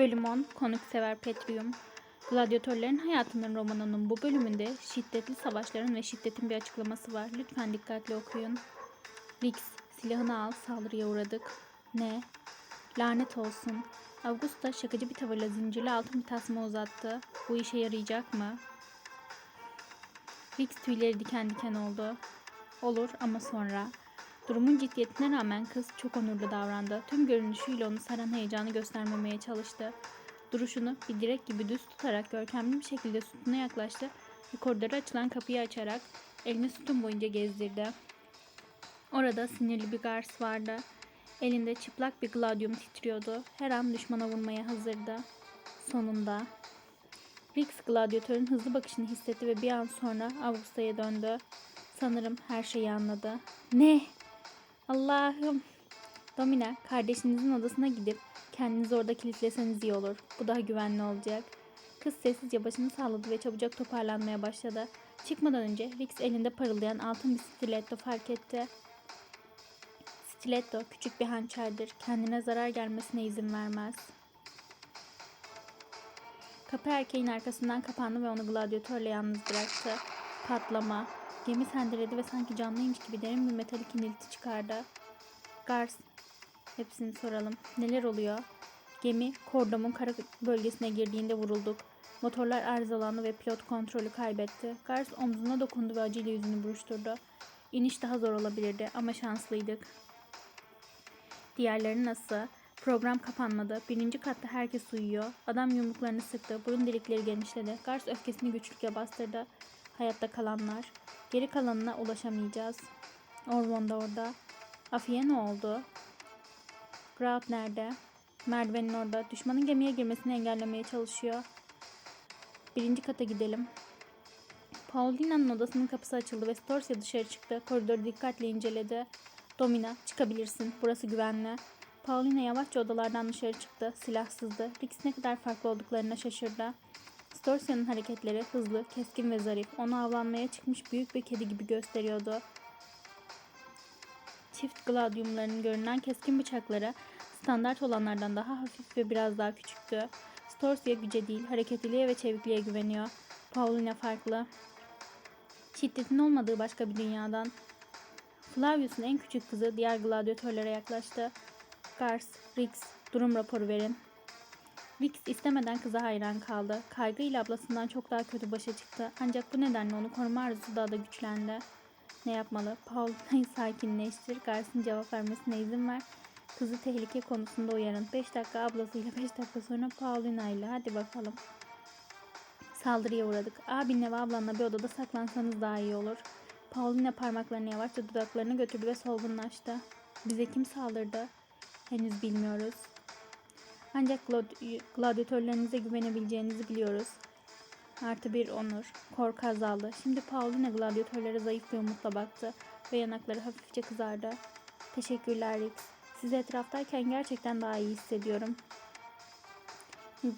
Bölüm 10 Konuksever Petrium Gladyatörlerin hayatının romanının bu bölümünde şiddetli savaşların ve şiddetin bir açıklaması var. Lütfen dikkatli okuyun. Rix, silahını al, saldırıya uğradık. Ne? Lanet olsun. Augusta şakacı bir tavırla zincirli altın bir tasma uzattı. Bu işe yarayacak mı? Rix tüyleri diken diken oldu. Olur ama sonra. Durumun ciddiyetine rağmen kız çok onurlu davrandı. Tüm görünüşüyle onu saran heyecanı göstermemeye çalıştı. Duruşunu bir direk gibi düz tutarak görkemli bir şekilde sütuna yaklaştı ve koridora açılan kapıyı açarak elini sütun boyunca gezdirdi. Orada sinirli bir gars vardı. Elinde çıplak bir gladyum titriyordu. Her an düşmana vurmaya hazırdı. Sonunda Rix gladyatörün hızlı bakışını hissetti ve bir an sonra Augusta'ya döndü. Sanırım her şeyi anladı. Ne? Allah'ım. Domina, kardeşinizin odasına gidip kendinizi orada kilitleseniz iyi olur. Bu daha güvenli olacak. Kız sessizce başını salladı ve çabucak toparlanmaya başladı. Çıkmadan önce Rix elinde parıldayan altın bir stiletto fark etti. Stiletto küçük bir hançerdir. Kendine zarar gelmesine izin vermez. Kapı erkeğin arkasından kapandı ve onu gladyatörle yalnız bıraktı. Patlama. Gemi sendeledi ve sanki canlıymış gibi derin bir metalik inilti çıkardı. Gars, hepsini soralım. Neler oluyor? Gemi, Kordom'un kara bölgesine girdiğinde vurulduk. Motorlar arızalandı ve pilot kontrolü kaybetti. Gars omzuna dokundu ve acıyla yüzünü buruşturdu. İniş daha zor olabilirdi ama şanslıydık. Diğerleri nasıl? Program kapanmadı. Birinci katta herkes uyuyor. Adam yumruklarını sıktı. Burun delikleri genişledi. Gars öfkesini güçlükle bastırdı. Hayatta kalanlar. Geri kalanına ulaşamayacağız. Orvon da orada. Afiye ne oldu? Grout nerede? Merdivenin orada. Düşmanın gemiye girmesini engellemeye çalışıyor. Birinci kata gidelim. Paulina'nın odasının kapısı açıldı ve Storcia dışarı çıktı. Koridoru dikkatle inceledi. Domina, çıkabilirsin. Burası güvenli. Paulina yavaşça odalardan dışarı çıktı. Silahsızdı. Rix ne kadar farklı olduklarına şaşırdı. Storcia'nın hareketleri hızlı, keskin ve zarif. Onu avlanmaya çıkmış büyük bir kedi gibi gösteriyordu. Çift gladyumlarının görünen keskin bıçakları standart olanlardan daha hafif ve biraz daha küçüktü. Storcia güce değil, hareketliliğe ve çevikliğe güveniyor. Paulina farklı. Şiddetin olmadığı başka bir dünyadan. Flavius'un en küçük kızı diğer gladyatörlere yaklaştı. Gars, Rix, durum raporu verin. Rix istemeden kıza hayran kaldı. Kaygıyla ablasından çok daha kötü başa çıktı. Ancak bu nedenle onu koruma arzusu daha da güçlendi. Ne yapmalı? Paulina'yı sakinleştir. Gars'ın cevap vermesine izin ver. Kızı tehlike konusunda uyarın. 5 dakika ablasıyla 5 dakika sonra Paulina ile. Hadi bakalım. Saldırıya uğradık. Abinle ve ablanla bir odada saklansanız daha iyi olur. Paulina parmaklarını yavaşça dudaklarına götürdü ve solgunlaştı. Bize kim saldırdı? Henüz bilmiyoruz. Ancak glad- gladyatörlerinize güvenebileceğinizi biliyoruz. Artı bir onur. Korku azaldı. Şimdi Paulina gladyatörlere zayıf bir umutla baktı ve yanakları hafifçe kızardı. Teşekkürler Rix. Sizi etraftayken gerçekten daha iyi hissediyorum.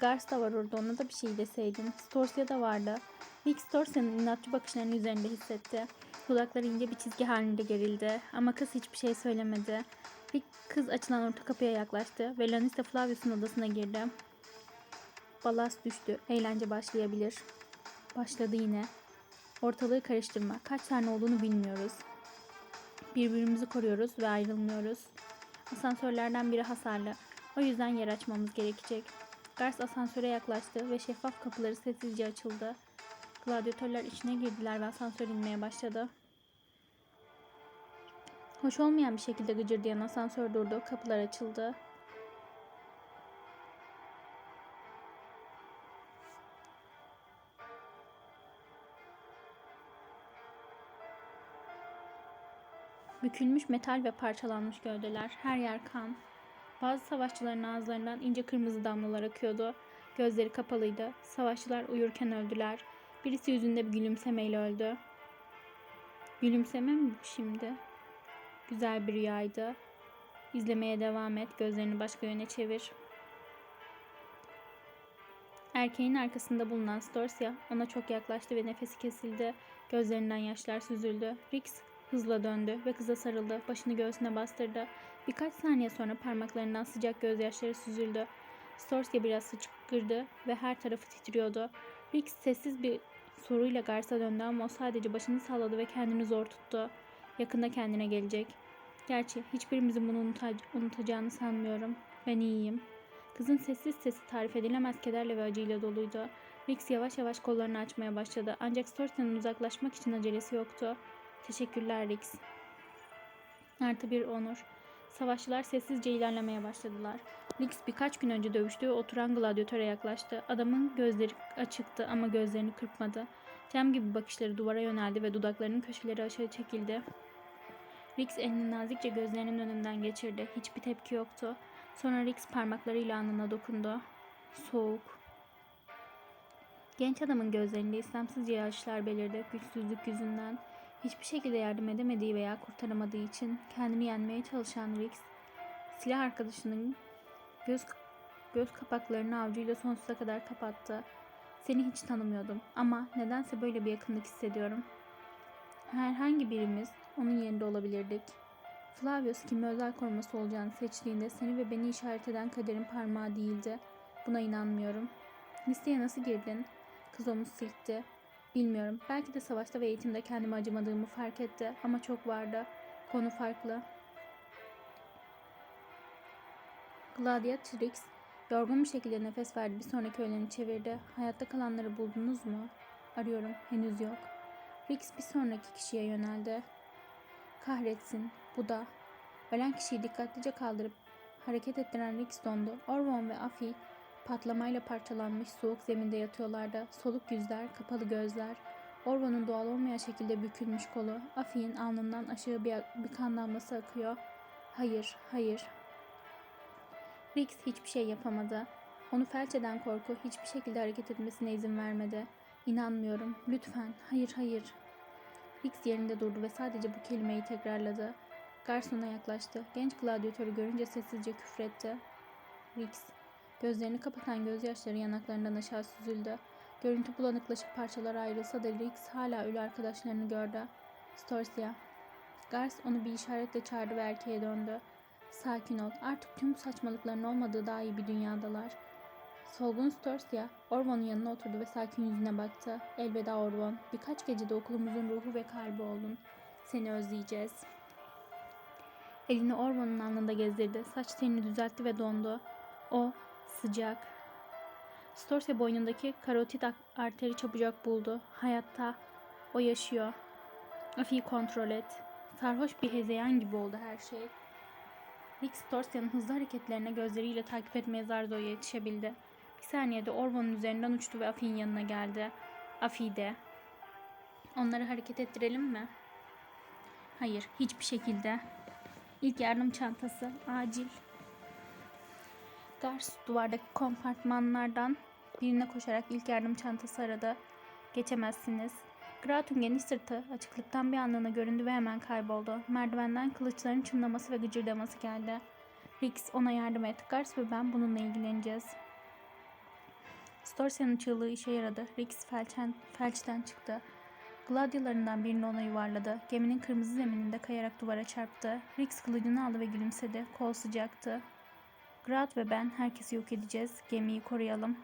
Gars da var orada ona da bir şey deseydin. Storcia da vardı. Rix Storcia'nın inatçı bakışlarını üzerinde hissetti. Dudakları ince bir çizgi halinde gerildi ama kız hiçbir şey söylemedi. Bir kız açılan orta kapıya yaklaştı ve Lanista Flavius'un odasına girdi. Balas düştü. Eğlence başlayabilir. Başladı yine. Ortalığı karıştırma. Kaç tane olduğunu bilmiyoruz. Birbirimizi koruyoruz ve ayrılmıyoruz. Asansörlerden biri hasarlı. O yüzden yer açmamız gerekecek. Gars asansöre yaklaştı ve şeffaf kapıları sessizce açıldı. Gladyatörler içine girdiler ve asansör inmeye başladı. Hoş olmayan bir şekilde gıcırdayan asansör durdu. Kapılar açıldı. Bükülmüş metal ve parçalanmış gövdeler. Her yer kan. Bazı savaşçıların ağızlarından ince kırmızı damlalar akıyordu. Gözleri kapalıydı. Savaşçılar uyurken öldüler. Birisi yüzünde bir gülümsemeyle öldü. Gülümseme mi bu şimdi? Güzel bir rüyaydı. İzlemeye devam et. Gözlerini başka yöne çevir. Erkeğin arkasında bulunan Storcia ona çok yaklaştı ve nefesi kesildi. Gözlerinden yaşlar süzüldü. Rix hızla döndü ve kıza sarıldı. Başını göğsüne bastırdı. Birkaç saniye sonra parmaklarından sıcak gözyaşları süzüldü. Storsia biraz hıçkırdı ve her tarafı titriyordu. Rix sessiz bir soruyla Garth'a döndü ama o sadece başını salladı ve kendini zor tuttu. Yakında kendine gelecek. Gerçi hiçbirimizin bunu unuta- unutacağını sanmıyorum. Ben iyiyim. Kızın sessiz sesi tarif edilemez kederle ve acıyla doluydu. Rix yavaş yavaş kollarını açmaya başladı. Ancak Storsia'nın uzaklaşmak için acelesi yoktu. Teşekkürler Rix. Artı bir onur. Savaşçılar sessizce ilerlemeye başladılar. Rix birkaç gün önce dövüştüğü oturan gladyatöre yaklaştı. Adamın gözleri açıktı ama gözlerini kırpmadı. Cam gibi bakışları duvara yöneldi ve dudaklarının köşeleri aşağı çekildi. Rix elini nazikçe gözlerinin önünden geçirdi. Hiçbir tepki yoktu. Sonra Rix parmaklarıyla alnına dokundu. Soğuk. Genç adamın gözlerinde istemsizce yaşlar belirdi güçsüzlük yüzünden. Hiçbir şekilde yardım edemediği veya kurtaramadığı için kendini yenmeye çalışan Rix, silah arkadaşının göz, göz kapaklarını avcuyla sonsuza kadar kapattı. Seni hiç tanımıyordum ama nedense böyle bir yakınlık hissediyorum. Herhangi birimiz onun yerinde olabilirdik. Flavius kimi özel koruması olacağını seçtiğinde seni ve beni işaret eden kaderin parmağı değildi. Buna inanmıyorum. Listeye nasıl girdin? Kız omuz silkti. Bilmiyorum. Belki de savaşta ve eğitimde kendime acımadığımı fark etti ama çok vardı. Konu farklı. Gladiatrix yorgun bir şekilde nefes verdi. Bir sonraki öleni çevirdi. Hayatta kalanları buldunuz mu? Arıyorum. Henüz yok. Rix bir sonraki kişiye yöneldi. Kahretsin. Bu da. Ölen kişiyi dikkatlice kaldırıp hareket ettiren Rix dondu. Orvon ve Afi patlamayla parçalanmış soğuk zeminde yatıyorlardı. Soluk yüzler, kapalı gözler. Orvon'un doğal olmayan şekilde bükülmüş kolu. Afi'nin alnından aşağı bir, bir kan damlası akıyor. Hayır, hayır. Rix hiçbir şey yapamadı. Onu felç eden korku hiçbir şekilde hareket etmesine izin vermedi. İnanmıyorum. Lütfen. Hayır, hayır. Rix yerinde durdu ve sadece bu kelimeyi tekrarladı. Garsona yaklaştı. Genç gladyatörü görünce sessizce küfretti. Rix. Gözlerini kapatan gözyaşları yanaklarından aşağı süzüldü. Görüntü bulanıklaşıp parçalara ayrılsa da Rix hala ölü arkadaşlarını gördü. Storsia. Gars onu bir işaretle çağırdı ve erkeğe döndü. Sakin ol. Artık tüm saçmalıkların olmadığı daha iyi bir dünyadalar. Solgun Storsia, Orvon'un yanına oturdu ve sakin yüzüne baktı. Elveda Orvon. Birkaç gecede okulumuzun ruhu ve kalbi oldun. Seni özleyeceğiz. Elini Orvon'un alnında gezdirdi. Saç telini düzeltti ve dondu. O sıcak. Storsia boynundaki karotit ak- arteri çabucak buldu. Hayatta. O yaşıyor. Afi'yi kontrol et. Sarhoş bir hezeyan gibi oldu her şey. Rick Storsia'nın hızlı hareketlerine gözleriyle takip etmeye zar zor yetişebildi. Saniyede Orvon'un üzerinden uçtu ve Afi'nin yanına geldi. Afi de. Onları hareket ettirelim mi? Hayır, hiçbir şekilde. İlk yardım çantası, acil. Gars duvardaki kompartmanlardan birine koşarak ilk yardım çantası aradı. Geçemezsiniz. Gratun geniş sırtı açıklıktan bir anlığına göründü ve hemen kayboldu. Merdivenden kılıçların çınlaması ve gıcırdaması geldi. Rix ona yardım et. Gars ve ben bununla ilgileneceğiz. Storsia'nın çığlığı işe yaradı. Rix felçten, felçten çıktı. Gladyalarından birini ona yuvarladı. Geminin kırmızı zemininde kayarak duvara çarptı. Rix kılıcını aldı ve gülümsedi. Kol sıcaktı. Grad ve ben herkesi yok edeceğiz. Gemiyi koruyalım.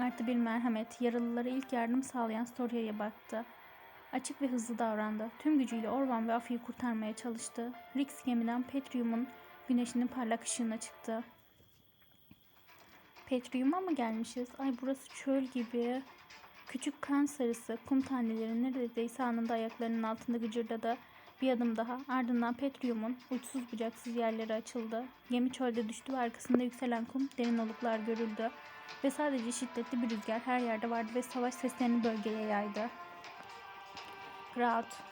Artı bir merhamet. Yaralılara ilk yardım sağlayan Storia'ya baktı. Açık ve hızlı davrandı. Tüm gücüyle Orvan ve Afi'yi kurtarmaya çalıştı. Rix gemiden Petrium'un güneşinin parlak ışığına çıktı. Petrium'a mı gelmişiz? Ay burası çöl gibi. Küçük kan sarısı kum taneleri neredeyse anında ayaklarının altında gıcırdadı. Bir adım daha ardından Petrium'un uçsuz bucaksız yerleri açıldı. Gemi çölde düştü ve arkasında yükselen kum derin oluklar görüldü. Ve sadece şiddetli bir rüzgar her yerde vardı ve savaş seslerini bölgeye yaydı. Rahat.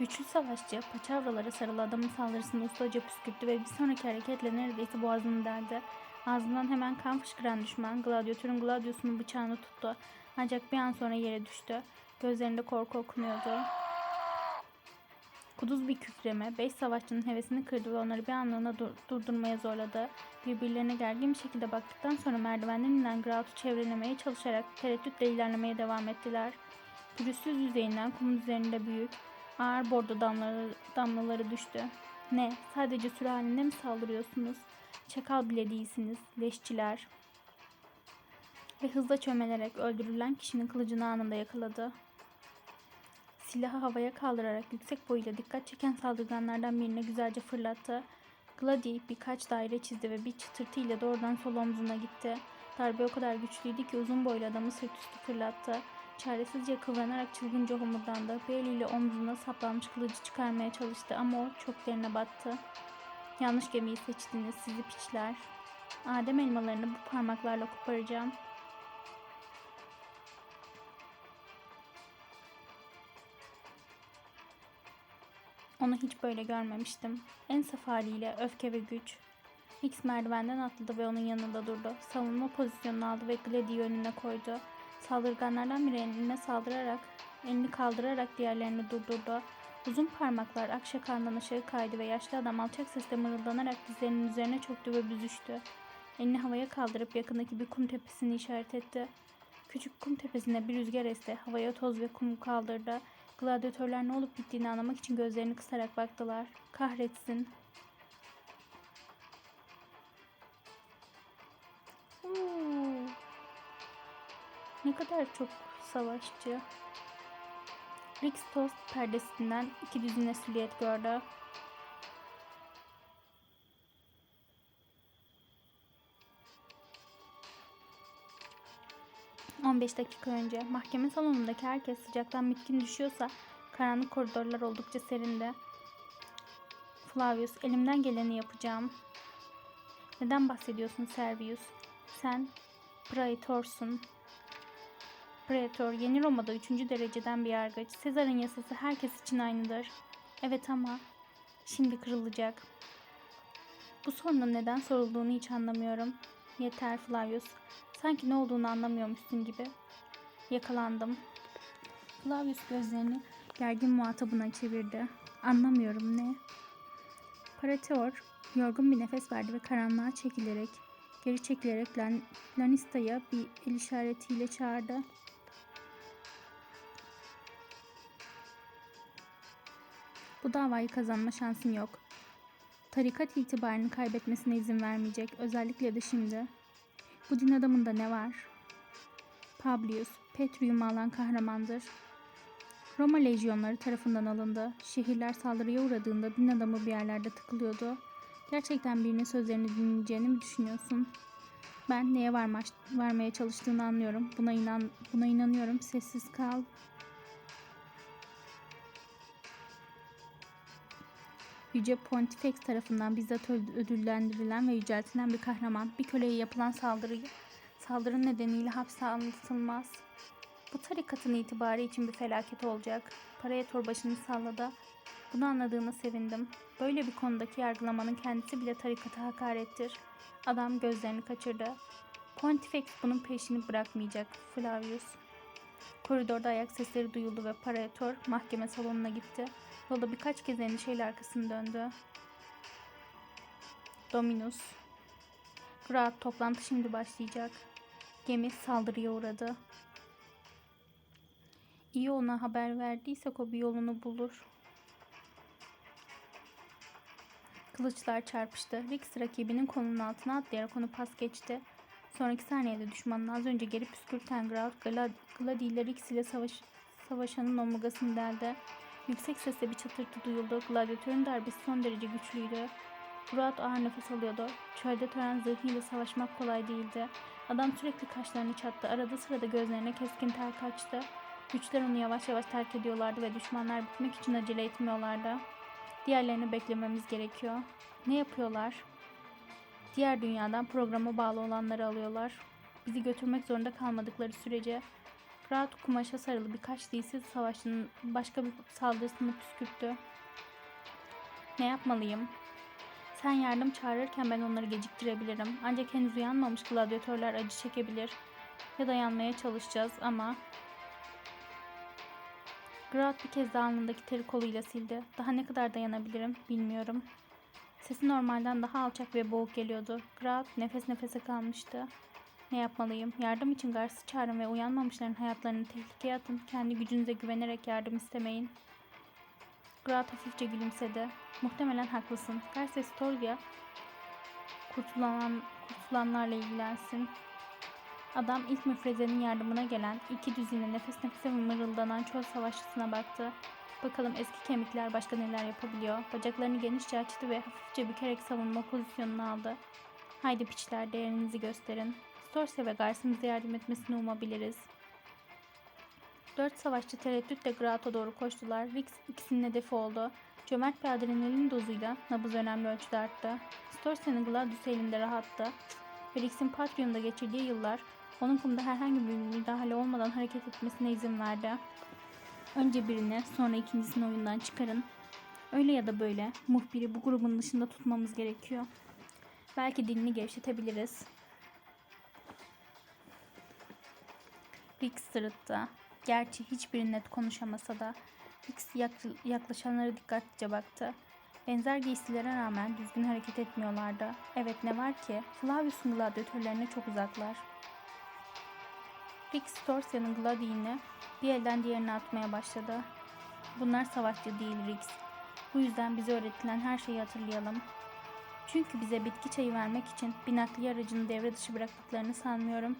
Güçlü savaşçı paçavralara sarılı adamın saldırısını ustaca püskürttü ve bir sonraki hareketle neredeyse boğazını deldi. Ağzından hemen kan fışkıran düşman gladyatörün gladyosunun bıçağını tuttu. Ancak bir an sonra yere düştü. Gözlerinde korku okunuyordu. Kuduz bir kükreme, beş savaşçının hevesini kırdı ve onları bir anlığına dur- durdurmaya zorladı. Birbirlerine gergin bir şekilde baktıktan sonra merdivenden inen Graut'u çevrelemeye çalışarak tereddütle ilerlemeye devam ettiler. Pürüzsüz yüzeyinden kumun üzerinde büyük, ağır bordo damlaları, damlaları düştü. Ne? Sadece sürü halinde mi saldırıyorsunuz? Çakal bile değilsiniz. Leşçiler. Ve hızla çömelerek öldürülen kişinin kılıcını anında yakaladı. Silahı havaya kaldırarak yüksek boyuyla dikkat çeken saldırganlardan birine güzelce fırlattı. Glady birkaç daire çizdi ve bir çıtırtıyla doğrudan sol omzuna gitti. Darbe o kadar güçlüydü ki uzun boylu adamı sırt üstü fırlattı. Çaresizce kıvranarak çılgınca homurdandı. Bir eliyle omzuna saplanmış kılıcı çıkarmaya çalıştı ama o çok derine battı. Yanlış gemiyi seçtiniz sizi piçler. Adem elmalarını bu parmaklarla koparacağım. Onu hiç böyle görmemiştim. En saf haliyle öfke ve güç. X merdivenden atladı ve onun yanında durdu. Savunma pozisyonunu aldı ve Glady'yi önüne koydu. Saldırganlardan biri eline saldırarak, elini kaldırarak diğerlerini durdurdu. Uzun parmaklar akşakandan aşağı kaydı ve yaşlı adam alçak sesle mırıldanarak dizlerinin üzerine çöktü ve büzüştü. Elini havaya kaldırıp yakındaki bir kum tepesini işaret etti. Küçük kum tepesine bir rüzgar esti. Havaya toz ve kum kaldırdı. Gladyatörler ne olup bittiğini anlamak için gözlerini kısarak baktılar. Kahretsin. Ne kadar çok savaşçı. Rixtos perdesinden iki düzine silüet gördü. ...15 dakika önce mahkeme salonundaki herkes sıcaktan bitkin düşüyorsa... ...karanlık koridorlar oldukça serindi. Flavius, elimden geleni yapacağım. Neden bahsediyorsun Servius? Sen Praetor'sun. Praetor, Yeni Roma'da üçüncü dereceden bir yargıç. Sezar'ın yasası herkes için aynıdır. Evet ama şimdi kırılacak. Bu sorunun neden sorulduğunu hiç anlamıyorum. Yeter Flavius. Sanki ne olduğunu anlamıyormuşsun gibi. Yakalandım. Flavius gözlerini gergin muhatabına çevirdi. Anlamıyorum ne? Praetor yorgun bir nefes verdi ve karanlığa çekilerek, geri çekilerek Lan Lanista'ya bir el işaretiyle çağırdı. Bu davayı kazanma şansın yok. Tarikat itibarını kaybetmesine izin vermeyecek. Özellikle de şimdi. Bu din adamında ne var? Publius, Petrium'u alan kahramandır. Roma lejyonları tarafından alındı. Şehirler saldırıya uğradığında din adamı bir yerlerde tıkılıyordu. Gerçekten birinin sözlerini dinleyeceğini mi düşünüyorsun? Ben neye varma, varmaya çalıştığını anlıyorum. Buna inan buna inanıyorum. Sessiz kal. Yüce Pontifex tarafından bizzat ödüllendirilen ve yüceltilen bir kahraman bir köleye yapılan saldırıyı saldırı nedeniyle hapse anlatılmaz. Bu tarikatın itibarı için bir felaket olacak. Parayator başını salladı. Bunu anladığına sevindim. Böyle bir konudaki yargılamanın kendisi bile tarikata hakarettir. Adam gözlerini kaçırdı. Pontifex bunun peşini bırakmayacak. Flavius. Koridorda ayak sesleri duyuldu ve Parayator mahkeme salonuna gitti. Yolda birkaç kez endişeyle arkasını döndü. Dominus. Rahat toplantı şimdi başlayacak. Gemi saldırıya uğradı. İyi ona haber verdiysek o bir yolunu bulur. Kılıçlar çarpıştı. Rix rakibinin kolunun altına atlayarak onu pas geçti. Sonraki saniyede düşmanın az önce geri püskürten Graut Gladi ile Rix ile savaş, savaşanın omurgasını deldi. Yüksek sesle bir çatırtı duyuldu. Gladyatörün darbesi son derece güçlüydü. Graut ağır nefes alıyordu. Çölde tören zırhıyla savaşmak kolay değildi. Adam sürekli kaşlarını çattı. Arada sırada gözlerine keskin ter kaçtı. Güçler onu yavaş yavaş terk ediyorlardı ve düşmanlar bitmek için acele etmiyorlardı. Diğerlerini beklememiz gerekiyor. Ne yapıyorlar? Diğer dünyadan programa bağlı olanları alıyorlar. Bizi götürmek zorunda kalmadıkları sürece Rahat kumaşa sarılı birkaç dilsiz savaşçının başka bir saldırısını püskürttü. Ne yapmalıyım? Sen yardım çağırırken ben onları geciktirebilirim. Ancak henüz uyanmamış gladyatörler acı çekebilir. Ya dayanmaya çalışacağız ama... Grout bir kez daha alnındaki teri koluyla sildi. Daha ne kadar dayanabilirim bilmiyorum. Sesi normalden daha alçak ve boğuk geliyordu. Grout nefes nefese kalmıştı. Ne yapmalıyım? Yardım için Gars'ı çağırın ve uyanmamışların hayatlarını tehlikeye atın. Kendi gücünüze güvenerek yardım istemeyin. Grat hafifçe gülümsedi. Muhtemelen haklısın. Garces Torgia kurtulan, kurtulanlarla ilgilensin. Adam ilk müfrezenin yardımına gelen iki düzine nefes nefese mırıldanan çöl savaşçısına baktı. Bakalım eski kemikler başka neler yapabiliyor. Bacaklarını genişçe açtı ve hafifçe bükerek savunma pozisyonunu aldı. Haydi piçler değerinizi gösterin. Storse ve Gars'ın bize yardım etmesini umabiliriz. Dört savaşçı tereddütle Grat'a doğru koştular. Rix ikisinin hedefi oldu. Cömert bir adrenalin dozuyla nabız önemli ölçüde arttı. Storse'nin Gladius elinde rahattı. Ve Rix'in Patreon'da geçirdiği yıllar onun kumda herhangi bir müdahale olmadan hareket etmesine izin verdi. Önce birini sonra ikincisini oyundan çıkarın. Öyle ya da böyle muhbiri bu grubun dışında tutmamız gerekiyor. Belki dilini gevşetebiliriz. Rix sırıttı. Gerçi hiçbiri net konuşamasa da Rix yak- yaklaşanlara dikkatlice baktı. Benzer giysilere rağmen düzgün hareket etmiyorlardı. Evet ne var ki Flavius'un gladyatörlerine çok uzaklar. Rix Torsia'nın gladiğini bir elden diğerine atmaya başladı. Bunlar savaşçı değil Rix. Bu yüzden bize öğretilen her şeyi hatırlayalım. Çünkü bize bitki çayı vermek için bir nakliye aracını devre dışı bıraktıklarını sanmıyorum.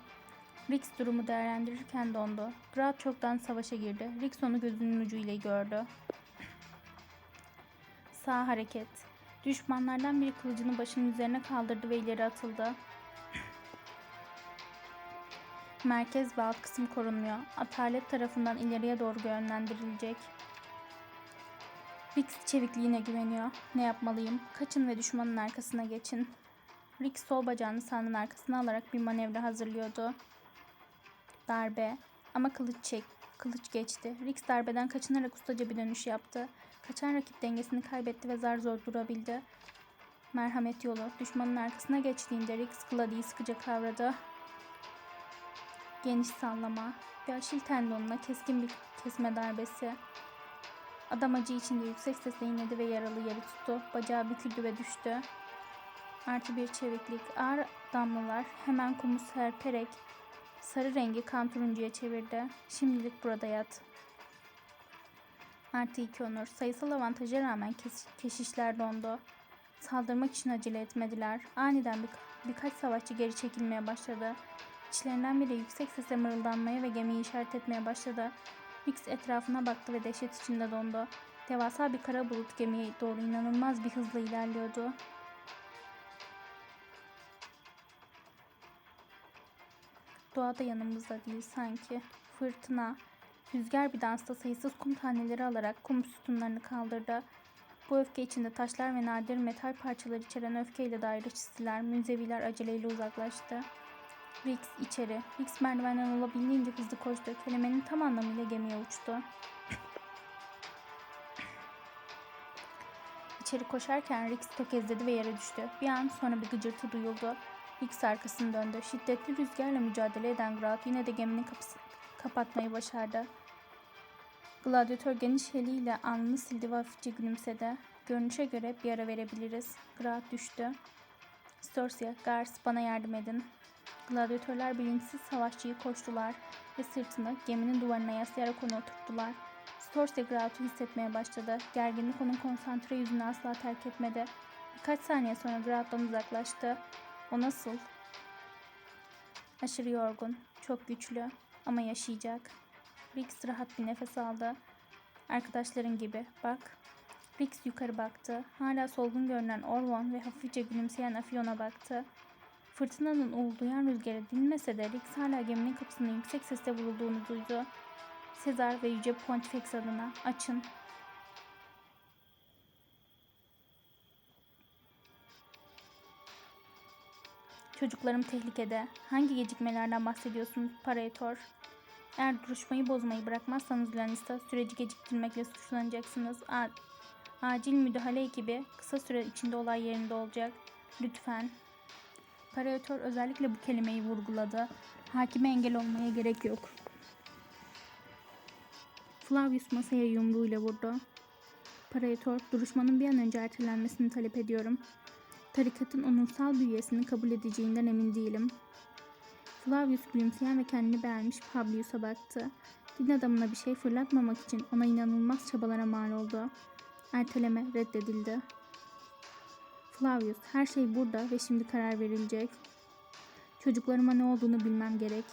Rix durumu değerlendirirken dondu. Grad çoktan savaşa girdi. Rix onu gözünün ucuyla gördü. Sağ hareket. Düşmanlardan biri kılıcını başının üzerine kaldırdı ve ileri atıldı. Merkez ve alt kısım korunmuyor. Atalet tarafından ileriye doğru yönlendirilecek. Rix çevikliğine güveniyor. Ne yapmalıyım? Kaçın ve düşmanın arkasına geçin. Rix sol bacağını sahanın arkasına alarak bir manevra hazırlıyordu. Darbe. Ama kılıç çek. Kılıç geçti. Rix darbeden kaçınarak ustaca bir dönüş yaptı. Kaçan rakip dengesini kaybetti ve zar zor durabildi. Merhamet yolu. Düşmanın arkasına geçtiğinde Rix Gladys'i sıkıca kavradı. Geniş sallama. Bir aşil tendonuna keskin bir kesme darbesi. Adam acı içinde yüksek sesle inledi ve yaralı yeri tuttu. Bacağı büküldü ve düştü. Artı bir çeviklik. Ağır damlalar hemen kumu serperek sarı rengi kan turuncuya çevirdi. Şimdilik burada yat. Artı iki onur. Sayısal avantaja rağmen keşişler dondu. Saldırmak için acele etmediler. Aniden bir- birkaç savaşçı geri çekilmeye başladı. İçlerinden biri yüksek sesle mırıldanmaya ve gemiyi işaret etmeye başladı. Mix etrafına baktı ve dehşet içinde dondu. Devasa bir kara bulut gemiye doğru inanılmaz bir hızla ilerliyordu. Doğada yanımızda değil sanki. Fırtına, rüzgar bir dansta sayısız kum taneleri alarak kum sütunlarını kaldırdı. Bu öfke içinde taşlar ve nadir metal parçaları içeren öfkeyle daire çizgiler, münzeviler aceleyle uzaklaştı. Rix içeri. Rix merdivenden olabildiğince hızlı koştu. Kelimenin tam anlamıyla gemiye uçtu. İçeri koşarken Rix tökezledi ve yere düştü. Bir an sonra bir gıcırtı duyuldu. Rix arkasını döndü. Şiddetli rüzgarla mücadele eden Grout yine de geminin kapısı kapatmayı başardı. Gladyatör geniş eliyle alnını sildi ve hafifçe gülümsedi. Görünüşe göre bir ara verebiliriz. Grout düştü. Storsia, Gars bana yardım edin. Gladyatörler bilinçsiz savaşçıyı koştular ve sırtını geminin duvarına yaslayarak onu oturttular. Storsia Grout'u hissetmeye başladı. Gerginlik onun konsantre yüzünü asla terk etmedi. Birkaç saniye sonra Grout'tan uzaklaştı. O nasıl? Aşırı yorgun, çok güçlü ama yaşayacak. Rix rahat bir nefes aldı. Arkadaşların gibi, bak. Rix yukarı baktı. Hala solgun görünen Orwon ve hafifçe gülümseyen Afion'a baktı. Fırtınanın uğulduyan rüzgarı dinmese de Rix hala geminin kapısının yüksek sesle vurulduğunu duydu. Sezar ve Yüce Pontifex adına açın. Çocuklarım tehlikede. Hangi gecikmelerden bahsediyorsunuz Parator? Eğer duruşmayı bozmayı bırakmazsanız Lanista süreci geciktirmekle suçlanacaksınız. A- acil müdahale ekibi kısa süre içinde olay yerinde olacak. Lütfen. Parator özellikle bu kelimeyi vurguladı. Hakime engel olmaya gerek yok. Flavius masaya yumruğuyla vurdu. Parator, duruşmanın bir an önce ertelenmesini talep ediyorum. Tarikatın onursal bir üyesini kabul edeceğinden emin değilim. Flavius gülümseyen ve kendini beğenmiş Publius'a baktı. Din adamına bir şey fırlatmamak için ona inanılmaz çabalara mal oldu. Erteleme reddedildi. Flavius, her şey burada ve şimdi karar verilecek. Çocuklarıma ne olduğunu bilmem gerek.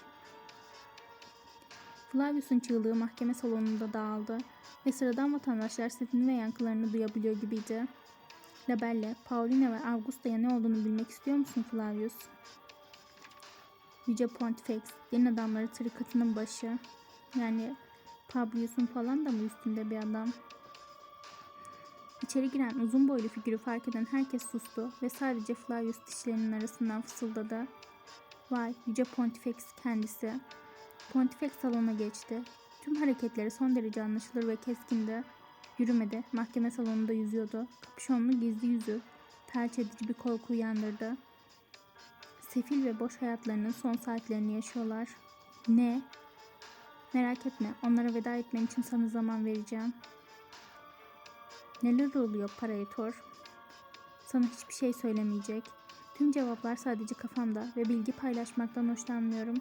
Flavius'un çığlığı mahkeme salonunda dağıldı ve sıradan vatandaşlar sesini ve yankılarını duyabiliyor gibiydi. Labelle, Paulina ve Augusta'ya ne olduğunu bilmek istiyor musun Flavius? Yüce Pontifex, din adamları tarikatının başı. Yani Publius'un falan da mı üstünde bir adam? İçeri giren uzun boylu figürü fark eden herkes sustu ve sadece Flavius dişlerinin arasından fısıldadı. Vay, Yüce Pontifex kendisi. Pontifex salona geçti. Tüm hareketleri son derece anlaşılır ve keskindi. Yürümedi, mahkeme salonunda yüzüyordu. Kapüşonlu gizli yüzü, felç edici bir korku uyandırdı. Sefil ve boş hayatlarının son saatlerini yaşıyorlar. Ne? Merak etme, onlara veda etmen için sana zaman vereceğim. Neler oluyor Parator? Sana hiçbir şey söylemeyecek. Tüm cevaplar sadece kafamda ve bilgi paylaşmaktan hoşlanmıyorum.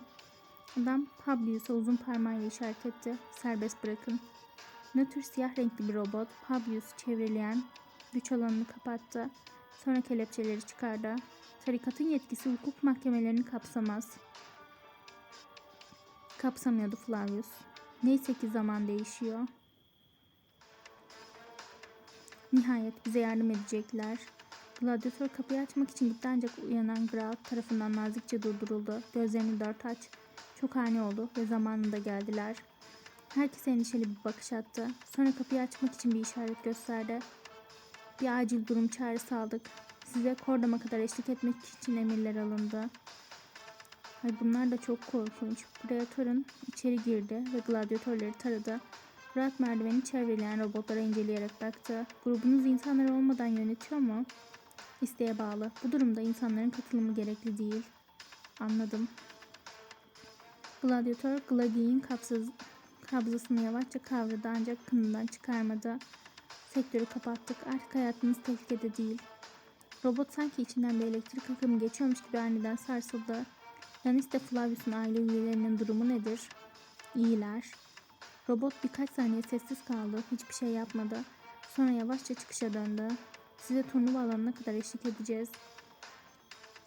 Adam Publius'a uzun parmağıyla işaret etti. Serbest bırakın. Nötr siyah renkli bir robot Publius'u çevreleyen güç alanını kapattı. Sonra kelepçeleri çıkardı. Tarikatın yetkisi hukuk mahkemelerini kapsamaz. Kapsamıyordu Flavius. Neyse ki zaman değişiyor. Nihayet bize yardım edecekler. Gladyatör kapıyı açmak için gitti ancak uyanan Graut tarafından nazikçe durduruldu. Gözlerini dört aç. Çok ani oldu ve zamanında geldiler. Herkes endişeli bir bakış attı. Sonra kapıyı açmak için bir işaret gösterdi. Bir acil durum çağrısı aldık. Size Kordam'a kadar eşlik etmek için emirler alındı. Ay bunlar da çok korkunç. Predator'un içeri girdi ve gladyatörleri taradı. Fırat merdiveni çevreleyen robotlara inceleyerek baktı. Grubunuz insanlar olmadan yönetiyor mu? İsteğe bağlı. Bu durumda insanların katılımı gerekli değil. Anladım. Gladyatör Gladi'nin kapsız, kabzasını yavaşça kavradı ancak kınından çıkarmadı. Sektörü kapattık. Artık hayatınız tehlikede değil. Robot sanki içinden bir elektrik akımı geçiyormuş gibi aniden sarsıldı. Yanis de Flavius'un aile üyelerinin durumu nedir? İyiler. Robot birkaç saniye sessiz kaldı. Hiçbir şey yapmadı. Sonra yavaşça çıkışa döndü. Size turnuva alanına kadar eşlik edeceğiz.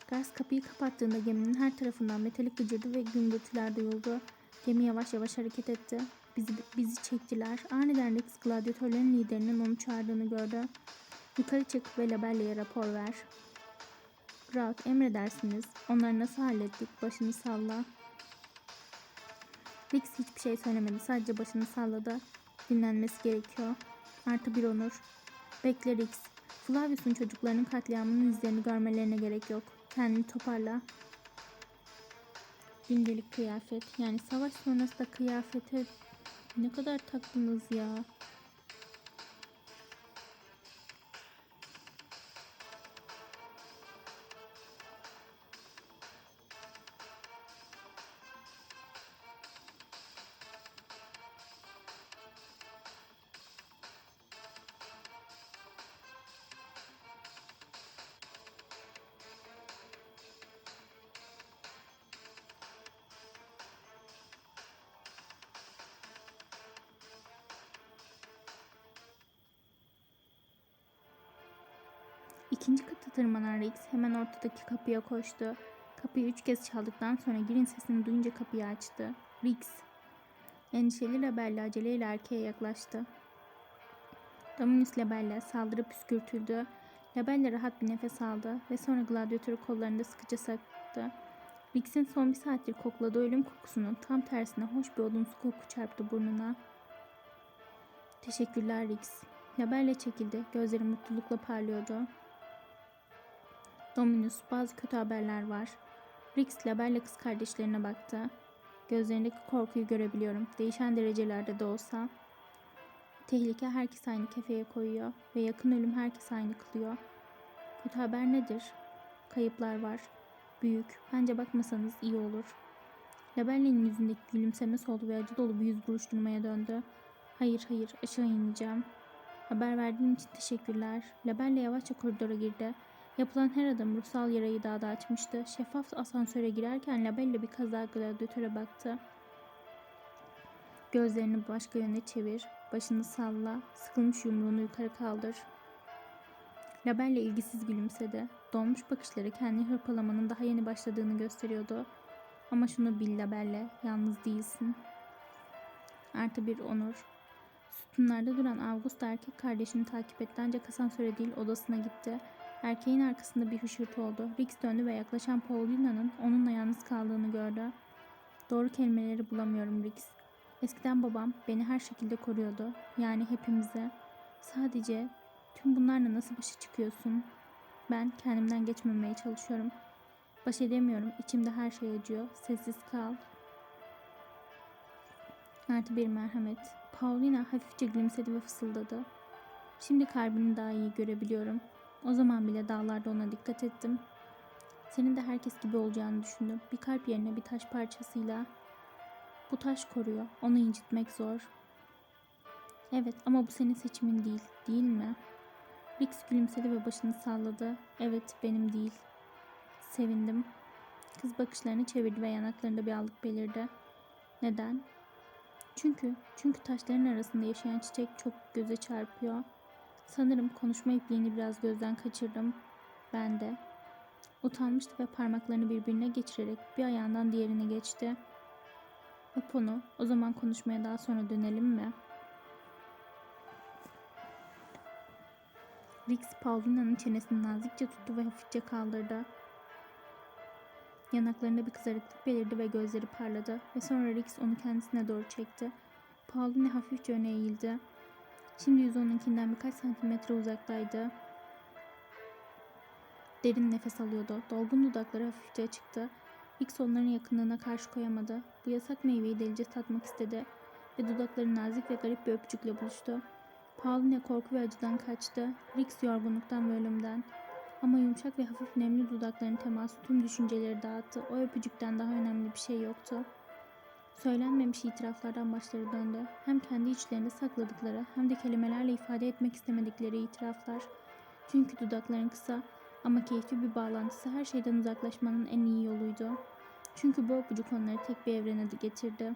Gars kapıyı kapattığında geminin her tarafından metalik gıcırdı ve gümbürtüler duyuldu. Gemi yavaş yavaş hareket etti. Bizi, bizi çektiler. Aniden Rex gladyatörlerin liderinin onu çağırdığını gördü. Yukarı çık ve Labelle'ye rapor ver. Grout emredersiniz. Onları nasıl hallettik? Başını salla. Rex hiçbir şey söylemedi. Sadece başını salladı. Dinlenmesi gerekiyor. Artı bir onur. Bekle Rex. Flavius'un çocuklarının katliamının izlerini görmelerine gerek yok. Kendini toparla. Gündelik kıyafet. Yani savaş sonrası da kıyafete ne kadar taktınız ya. Rex hemen ortadaki kapıya koştu. Kapıyı üç kez çaldıktan sonra Girin sesini duyunca kapıyı açtı. Rex. Endişeli Labella aceleyle erkeğe yaklaştı. Dominus Labella saldırı püskürtüldü. Labella rahat bir nefes aldı ve sonra gladyatörü kollarında sıkıca saktı. Rix'in son bir saattir kokladığı ölüm kokusunun tam tersine hoş bir odunsu koku çarptı burnuna. Teşekkürler Rix. Labella çekildi. Gözleri mutlulukla parlıyordu. Dominus, bazı kötü haberler var. Rix Labella kız kardeşlerine baktı. Gözlerindeki korkuyu görebiliyorum. Değişen derecelerde de olsa. Tehlike herkes aynı kefeye koyuyor ve yakın ölüm herkes aynı kılıyor. Kötü haber nedir? Kayıplar var. Büyük. Bence bakmasanız iyi olur. Labella'nın yüzündeki gülümseme soldu ve acı dolu bir yüz buruşturmaya döndü. Hayır hayır aşağı ineceğim. Haber verdiğin için teşekkürler. Labella yavaşça koridora girdi. Yapılan her adım ruhsal yarayı daha da açmıştı. Şeffaf asansöre girerken Labella bir kaza gladyatöre baktı. Gözlerini başka yöne çevir. Başını salla. Sıkılmış yumruğunu yukarı kaldır. Labelle ilgisiz gülümsedi. Donmuş bakışları kendini hırpalamanın daha yeni başladığını gösteriyordu. Ama şunu bil Labelle, yalnız değilsin. Artı bir onur. Sütunlarda duran August erkek kardeşini takip etti ancak asansöre değil odasına gitti. Erkeğin arkasında bir hışırtı oldu. Rix döndü ve yaklaşan Paulina'nın onunla yalnız kaldığını gördü. Doğru kelimeleri bulamıyorum Rix. Eskiden babam beni her şekilde koruyordu. Yani hepimize. Sadece tüm bunlarla nasıl başa çıkıyorsun? Ben kendimden geçmemeye çalışıyorum. Baş edemiyorum. İçimde her şey acıyor. Sessiz kal. Artı bir merhamet. Paulina hafifçe gülümsedi ve fısıldadı. Şimdi kalbini daha iyi görebiliyorum. O zaman bile dağlarda ona dikkat ettim. Senin de herkes gibi olacağını düşündüm. Bir kalp yerine bir taş parçasıyla. Bu taş koruyor. Onu incitmek zor. Evet ama bu senin seçimin değil, değil mi? Rix gülümsedi ve başını salladı. Evet, benim değil. Sevindim. Kız bakışlarını çevirdi ve yanaklarında bir allık belirdi. Neden? Çünkü, çünkü taşların arasında yaşayan çiçek çok göze çarpıyor. Sanırım konuşma ipliğini biraz gözden kaçırdım. Ben de. Utanmıştı ve parmaklarını birbirine geçirerek bir ayağından diğerine geçti. Öp onu. O zaman konuşmaya daha sonra dönelim mi? Rix Paulina'nın çenesini nazikçe tuttu ve hafifçe kaldırdı. Yanaklarında bir kızarıklık belirdi ve gözleri parladı ve sonra Rix onu kendisine doğru çekti. Paulina hafifçe öne eğildi. Şimdi yüzü onunkinden birkaç santimetre uzaktaydı. Derin nefes alıyordu. Dolgun dudakları hafifçe açıktı. Rix onların yakınlığına karşı koyamadı. Bu yasak meyveyi delice tatmak istedi ve dudakları nazik ve garip bir öpücükle buluştu. Paulina korku ve acıdan kaçtı. Rix yorgunluktan ve ölümden. Ama yumuşak ve hafif nemli dudakların teması tüm düşünceleri dağıttı. O öpücükten daha önemli bir şey yoktu. Söylenmemiş itiraflardan başları döndü. Hem kendi içlerinde sakladıkları hem de kelimelerle ifade etmek istemedikleri itiraflar. Çünkü dudakların kısa ama keyifli bir bağlantısı her şeyden uzaklaşmanın en iyi yoluydu. Çünkü bu öpücük onları tek bir evrene getirdi.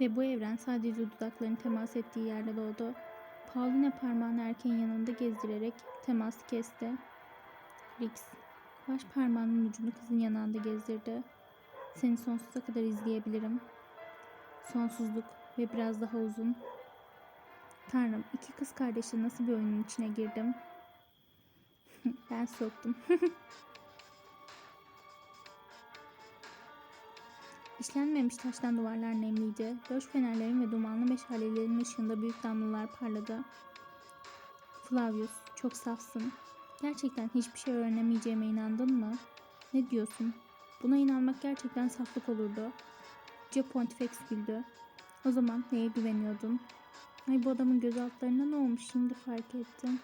Ve bu evren sadece dudakların temas ettiği yerde doğdu. Paulina parmağını erkeğin yanında gezdirerek teması kesti. Rix, baş parmağının ucunu kızın yanağında gezdirdi. Seni sonsuza kadar izleyebilirim. Sonsuzluk ve biraz daha uzun. Tanrım, iki kız kardeşle nasıl bir oyunun içine girdim? ben soktum. İşlenmemiş taştan duvarlar nemliydi. Loş fenerlerin ve dumanlı meşalelerin ışığında büyük damlalar parladı. Flavius, çok safsın. Gerçekten hiçbir şey öğrenemeyeceğime inandın mı? Ne diyorsun? Buna inanmak gerçekten saflık olurdu. Yüce Pontifex güldü. O zaman neye güveniyordun? Ay bu adamın göz altlarına ne olmuş şimdi fark ettim.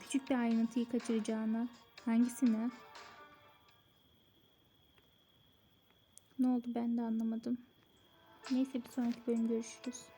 Küçük bir ayrıntıyı kaçıracağını. Hangisini? Ne oldu ben de anlamadım. Neyse bir sonraki bölüm görüşürüz.